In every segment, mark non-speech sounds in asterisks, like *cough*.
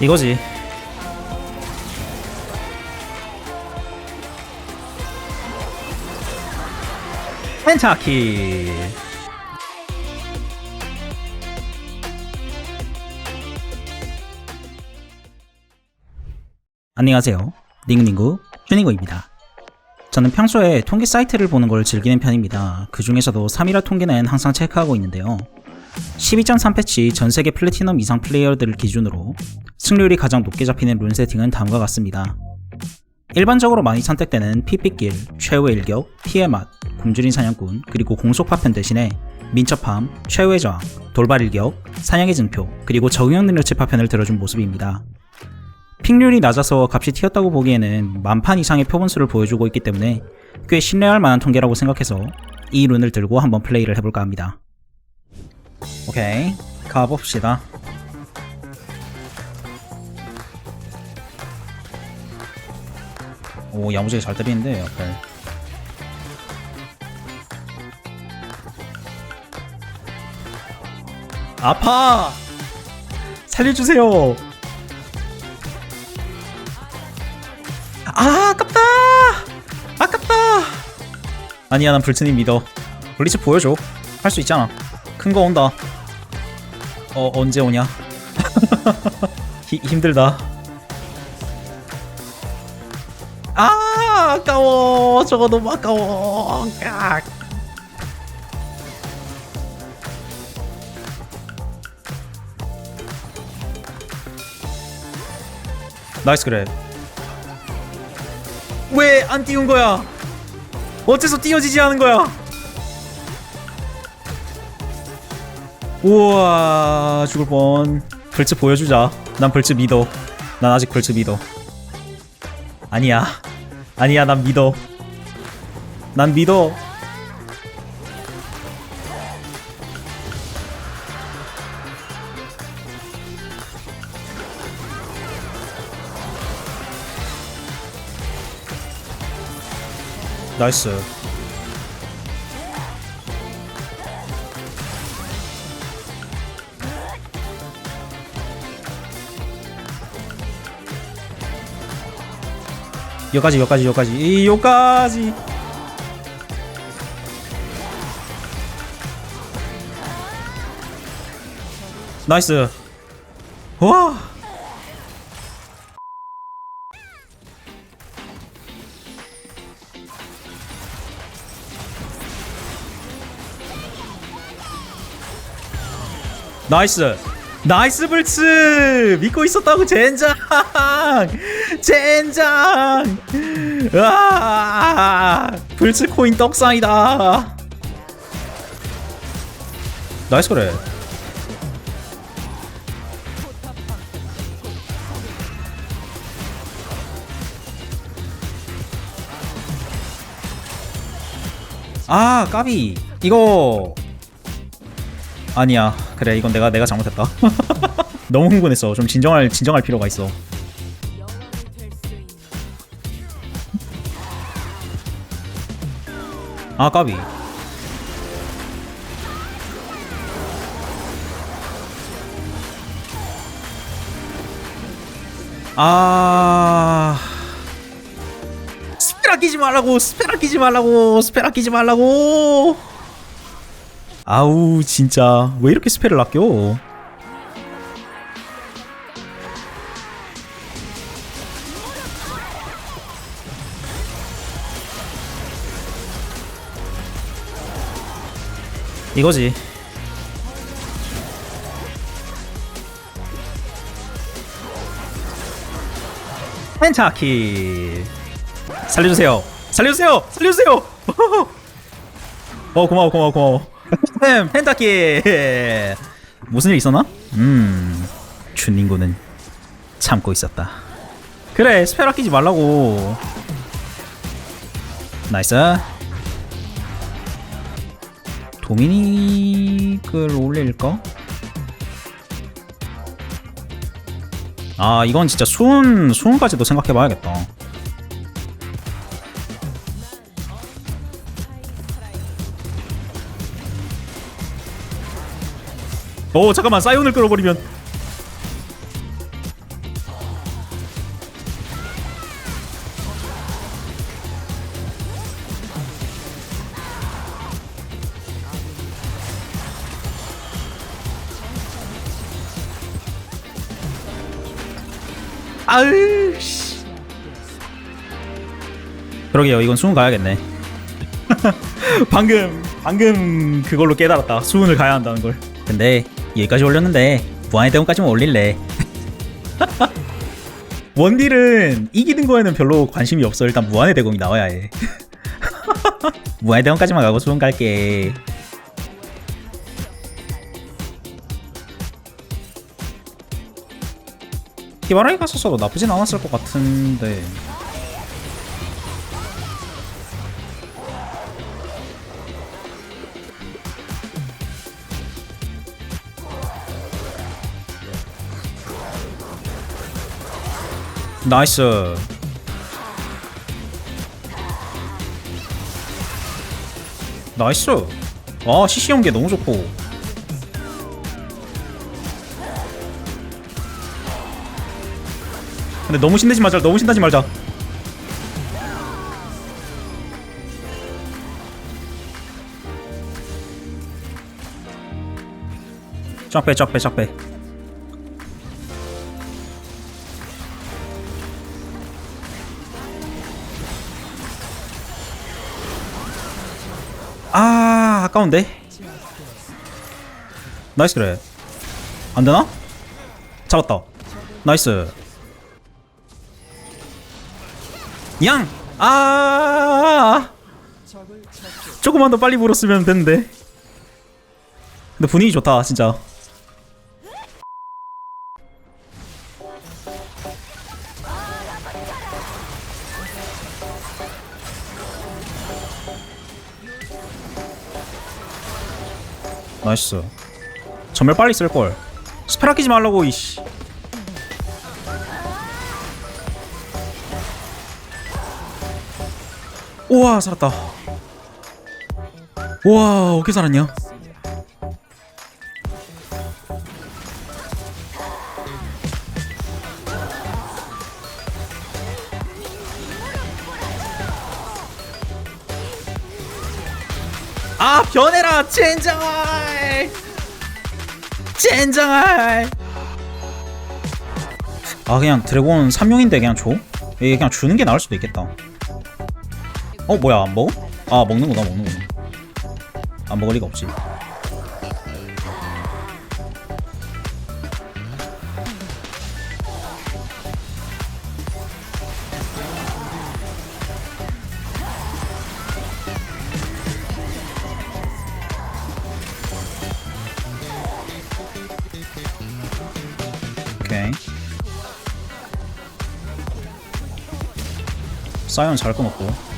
이거지. 펜타키. 안녕하세요. 닝닝구 쭈닝구입니다. 저는 평소에 통계 사이트를 보는 걸 즐기는 편입니다. 그 중에서도 3일화 통계는 항상 체크하고 있는데요. 12.3 패치 전 세계 플래티넘 이상 플레이어들을 기준으로 승률이 가장 높게 잡히는 룬 세팅은 다음과 같습니다. 일반적으로 많이 선택되는 핏빛길, 최후의 일격, 피해 맛, 굶주린 사냥꾼, 그리고 공속 파편 대신에 민첩함, 최후의 저항, 돌발 일격, 사냥의 증표, 그리고 적용 능력치 파편을 들어준 모습입니다. 픽률이 낮아서 값이 튀었다고 보기에는 만판 이상의 표본수를 보여주고 있기 때문에 꽤 신뢰할 만한 통계라고 생각해서 이 룬을 들고 한번 플레이를 해볼까 합니다. 오케이. 가봅시다. 오 야무지게 잘 때리는데 옆에. 아파! 살려주세요! 아 아깝다! 아깝다! 아니야 난 불트님 믿어. 블리츠 보여줘. 할 수 있잖아. 큰 거 온다 어 언제 오냐? *laughs* 히, 힘들다. 아 아까워. 저거 너무 아까워. 깍. 나이스 그래 왜 안 띄운 거야? 어째서 띄어지지 않은 거야 우와 죽을 뻔. 벌츠 보여주자. 난 벌츠 믿어. 난 아직 벌츠 믿어. 아니야. 아니야 난 믿어. 난 믿어. 나이스 여기까지 여기까지 여기까지. 이 여기까지. 나이스. 와. 나이스. 나이스 불츠. 믿고 있었다고 젠장 *laughs* 젠장! 아 불츠 코인 떡상이다. 나이스 그래. 아 까비. 이거. 아니야. 그래 이건 내가 내가 잘못했다. *laughs* 너무 흥분했어. 좀 진정할 진정할 필요가 있어 아 까비. 아. 스펠 아끼지 말라고 스펠 아끼지 말라고 스펠 아끼지 말라고. 아우 진짜. 왜 이렇게 스펠을 아껴 이거지. 펜타키. 살려주세요. 살려주세요. 살려주세요. *laughs* 어 고마워 고마워 고마워. 펜 *laughs* 펜타키. 무슨 일 있었나? 음 춘닝구는 참고 있었다. 그래 스펠 아끼지 말라고. 나이스 도미닉을 올릴까? 아 이건 진짜 수은 수은까지도 생각해봐야겠다 오 잠깐만 사이온을 끌어버리면 아으 씨. 그러게요. 이건 수훈 가야겠네. *laughs* 방금 방금 그걸로 깨달았다. 수훈을 가야 한다는 걸. 근데 여기까지 올렸는데 무한의 대원까지만 올릴래. *laughs* 원딜은 이기는 거에는 별로 관심이 없어. 일단 무한의 대공이 나와야 해. *laughs* 무한의 대원까지만 가고 수훈 갈게 히바라기 갔었어도 나쁘진 않았을 것 같은데. 나이스. 나이스. 아 CC 연계 너무 좋고 근데 너무 신나지 말자. 너무 신나지 말자. 쫙 빼 쫙 빼 쫙빼. 아 아까운데? 나이스 그래. 안되나? 잡았다. 나이스 양! 아 조금만 더 빨리 불었으면 됐는데. 근데 분위기 좋다 진짜. 나이스. 전멸 빨리 쓸걸. 스펠 아끼지 말라고 이씨 우와 살았다. 우와 어떻게 살았냐? 아 변해라 젠장할 젠장할 아 그냥 드래곤 3용인데 그냥 줘? 이게 그냥 주는 게 나을 수도 있겠다 어 뭐야 안 먹어? 아 먹는구나 먹는구나. 안 먹을 리가 없지. 오케이. 사이언 잘 끊었고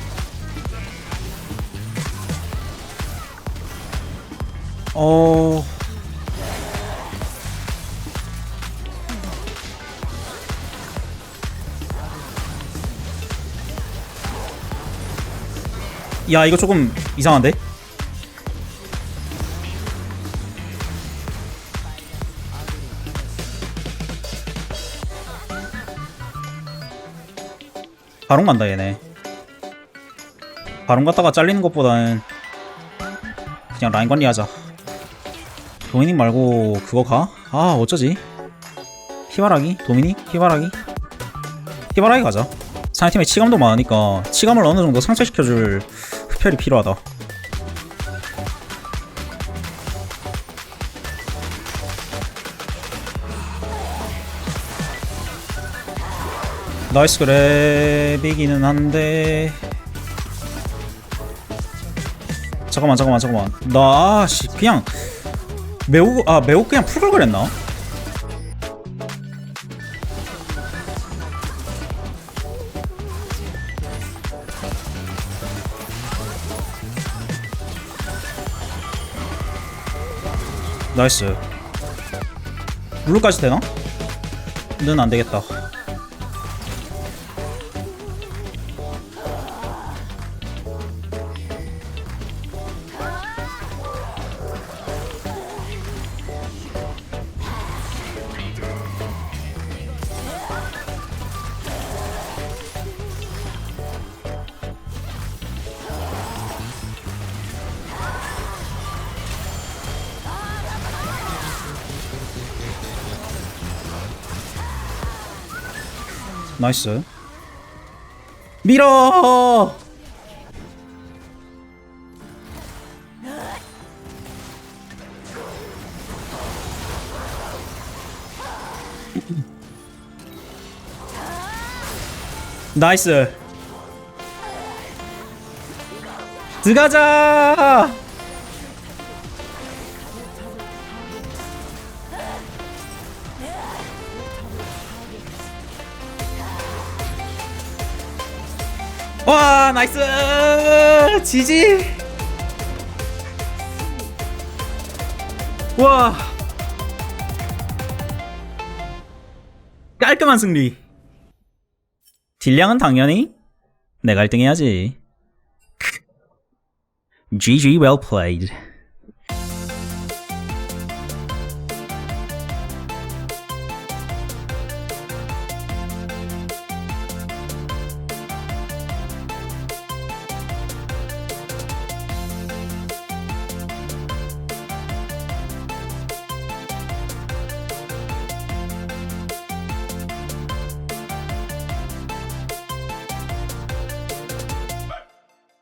어... 야 이거 조금 이상한데? 바론 간다 얘네. 바론 갔다가 잘리는 것보다는 그냥 라인 관리하자 도미닉 말고 그거 가? 아 어쩌지? 히바라기? 도미닉? 히바라기? 히바라기 가자 상대팀에 치감도 많으니까 치감을 어느 정도 상쇄시켜줄 흡혈이 필요하다 나이스 그랩이기는 한데 잠깐만 잠깐만 잠깐만 나씨 그냥 매우 아 매우 그냥 풀걸 그랬나? 나이스 룰까지 되나? 는 안되겠다 나이스 밀어! 나이스. 들어가자 나이스. 지지. 와. 깔끔한 승리. 딜량은 당연히 내가 1등 해야지. *laughs* GG well played